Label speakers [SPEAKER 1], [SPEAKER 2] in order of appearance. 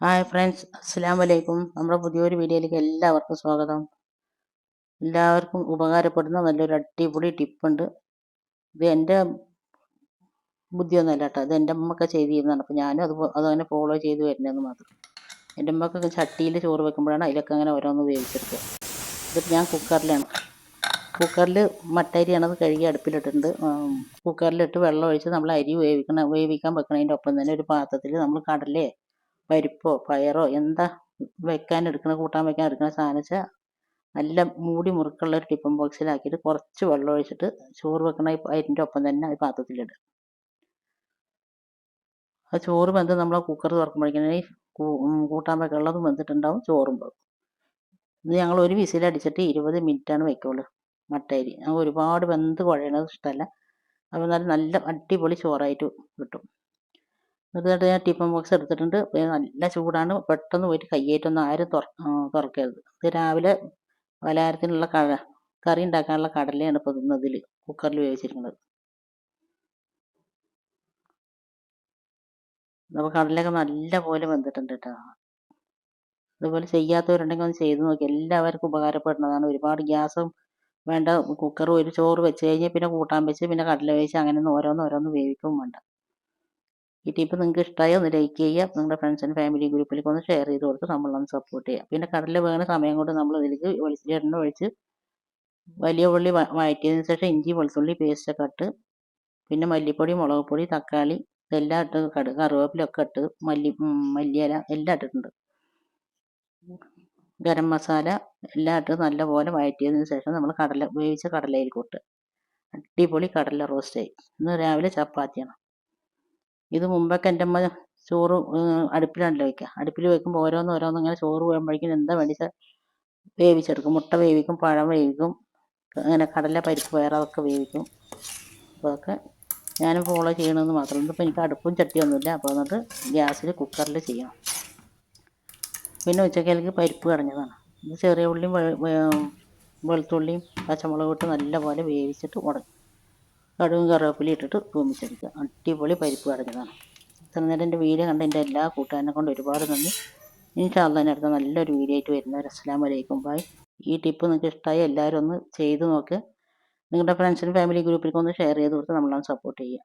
[SPEAKER 1] Hi friends അസ്സാം വലൈക്കും നമ്മുടെ പുതിയൊരു വീഡിയോയിലേക്ക് എല്ലാവർക്കും സ്വാഗതം. എല്ലാവർക്കും ഉപകാരപ്പെടുന്ന നല്ലൊരു അടിപൊളി ടിപ്പുണ്ട്. ഇത് എന്റെ ബുദ്ധിയൊന്നുമല്ല കേട്ടോ. ഇത് എന്റെ അമ്മയൊക്കെ ചെയ്ത് തരുന്നതാണ്. അപ്പോൾ ഞാനും അത് അതങ്ങനെ ഫോളോ ചെയ്ത് വരുന്നതെന്ന് മാത്രം. എന്റെ അമ്മക്കൊക്കെ ചട്ടിയിൽ ചോറ് വെക്കുമ്പോഴാണ് അതിലൊക്കെ അങ്ങനെ ഓരോന്ന് ഉപയോഗിച്ചെടുക്കുക ഇതിപ്പോൾ ഞാൻ കുക്കറിലാണ്. കുക്കറിൽ മട്ടരിയാണത് കഴുകി അടുപ്പിലിട്ടിട്ടുണ്ട്. കുക്കറിലിട്ട് വെള്ളം ഒഴിച്ച് നമ്മൾ അരി വേവിക്കണം വേവിക്കാൻ വെക്കണതിന്റെ ഒപ്പം തന്നെ ഒരു പാത്രത്തിൽ നമ്മൾ കടലയോ പരിപ്പോ പയറോ എന്താ വെക്കാൻ എടുക്കുന്ന കൂട്ടാൻ വെക്കാൻ എടുക്കുന്ന സാധനം വെച്ചാൽ നല്ല മൂടി മുറുക്കുള്ള ഒരു ടിഫിൻ ബോക്സിലാക്കിയിട്ട് കുറച്ച് വെള്ളം ഒഴിച്ചിട്ട് ചോറ് വെക്കണ അതിന്റെ ഒപ്പം തന്നെ ഈ പാത്രത്തിലിടുക ആ ചോറ് വെന്ത് നമ്മൾ കുക്കർ തുറക്കുമ്പോഴേക്കും കൂട്ടാൻ വെക്കാനുള്ളതും വെന്തിട്ടുണ്ടാവും ചോറും വെക്കും. ഇത് ഞങ്ങൾ ഒരു വിസിൽ അടിച്ചിട്ട് ഇരുപത് മിനിറ്റാണ് വെക്കുള്ളൂ മട്ടരി ഞങ്ങൾ ഒരുപാട് വെന്ത് കുഴയണത് ഇഷ്ടമല്ല അപ്പോൾ നല്ല നല്ല അടിപൊളി ചോറായിട്ട് കിട്ടും. എന്നിട്ട് ഞാൻ ടിഫിൻ ബോക്സ് എടുത്തിട്ടുണ്ട്. നല്ല ചൂടാണ്. പെട്ടെന്ന് പോയിട്ട് കയ്യേറ്റൊന്നും ആരും തുറക്കരുത്. ഇത് രാവിലെ പലഹാരത്തിനുള്ള കട കറി ഉണ്ടാക്കാനുള്ള കടലയാണ് ഇപ്പോൾ ഇതിൽ കുക്കറിൽ വേവിച്ചിരിക്കുന്നത്. അപ്പോൾ കടലയൊക്കെ നല്ല പോലെ വെന്തിട്ടുണ്ട് കേട്ടോ. അതുപോലെ ചെയ്യാത്തവരുണ്ടെങ്കിൽ ഒന്ന് ചെയ്ത് നോക്കി. എല്ലാവർക്കും ഉപകാരപ്പെടുന്നതാണ്. ഒരുപാട് ഗ്യാസും വേണ്ട കുക്കർ ഒരു ചോറ് വെച്ച് കഴിഞ്ഞാൽ പിന്നെ കൂട്ടാൻ വെച്ച് പിന്നെ കടല വേവിച്ച് അങ്ങനെ ഓരോന്ന് ഓരോന്ന് വേവിക്കും വേണ്ട. ഈ ടിപ്പ് നിങ്ങൾക്ക് ഇഷ്ടമായി ഒന്ന് ലൈക്ക് ചെയ്യുക നിങ്ങളുടെ ഫ്രണ്ട്സ് ആൻഡ് ഫാമിലി ഗ്രൂപ്പിലേക്ക് ഒന്ന് ഷെയർ ചെയ്ത് കൊടുത്ത് നമ്മളൊന്ന് സപ്പോർട്ട് ചെയ്യുക പിന്നെ കടലിൽ വേണ സമയം കൊണ്ട് നമ്മൾ ഇതിലേക്ക് എണ്ണ ഒഴിച്ച് വലിയ ഉള്ളി വഴറ്റിയതിന് ശേഷം ഇഞ്ചി വെളുത്തുള്ളി പേസ്റ്റൊക്കെ ഇട്ട് പിന്നെ മല്ലിപ്പൊടി മുളക് പൊടി തക്കാളി ഇതെല്ലാം ഇട്ട് കടു കറിവേപ്പിലൊക്കെ ഇട്ട് മല്ലി മല്ലിയില എല്ലാം ഇട്ടിട്ടുണ്ട്. ഗരം മസാല എല്ലാം ഇട്ട് നല്ലപോലെ വഴറ്റിയതിന് ശേഷം നമ്മൾ കടല വേവിച്ച കടലയിൽ കൂട്ട് അടിപൊളി കടല റോസ്റ്റ് ആയി. ഇന്ന് രാവിലെ ചപ്പാത്തിയാണ്. ഇത് മുമ്പൊക്കെ എന്റെ അമ്മ ചോറ് അടുപ്പിലാണല്ലോ വയ്ക്കുക അടുപ്പിൽ വെക്കുമ്പോൾ ഓരോന്ന് ഓരോന്ന് ഇങ്ങനെ ചോറ് പോകുമ്പോഴേക്കും എന്താ വേണ്ടിച്ച വേവിച്ചെടുക്കും? മുട്ട വേവിക്കും പഴം വേവിക്കും അങ്ങനെ കടല പരിപ്പ് വേറെ അതൊക്കെ വേവിക്കും. അപ്പോൾ അതൊക്കെ ഞാനും ഫോളോ ചെയ്യണമെന്ന് മാത്രം. ഇതിപ്പോൾ എനിക്ക് അടുപ്പും ചട്ടിയൊന്നുമില്ല അപ്പോൾ എന്നിട്ട് ഗ്യാസിൽ കുക്കറിൽ ചെയ്യണം. പിന്നെ ഉച്ചക്കലേക്ക് പരിപ്പ് കടഞ്ഞതാണ്. ഇത് ചെറിയ ഉള്ളിയും വെളുത്തുള്ളിയും പച്ചമുളക് ഇട്ട് നല്ലപോലെ വേവിച്ചിട്ട് ഉടക്കും കടുകും കറിവേപ്പിലയും ഇട്ടിട്ട് തൂമിച്ചെടുക്കുക അടിപൊളി പരിപ്പ് കടഞ്ഞതാണ്. ഇത്ര നേരം എന്റെ വീഡിയോ കണ്ട എന്റെ എല്ലാ കൂട്ടുകാരനെ കൊണ്ട് ഒരുപാട് നന്ദി. ഇൻഷാല്ല തന്നെ അടുത്ത നല്ലൊരു വീഡിയോ ആയിട്ട് വരുന്നവർ അസ്സാം വലൈക്കും ബായ് ഈ ടിപ്പ് നിങ്ങൾക്ക് ഇഷ്ടമായി എല്ലാവരും ഒന്ന് ചെയ്ത് നോക്ക്. നിങ്ങളുടെ ഫ്രണ്ട്സിനും ഫാമിലി ഗ്രൂപ്പിലേക്ക് ഒന്ന് ഷെയർ ചെയ്ത് കൊടുത്ത് നമ്മളൊന്ന് സപ്പോർട്ട് ചെയ്യുക.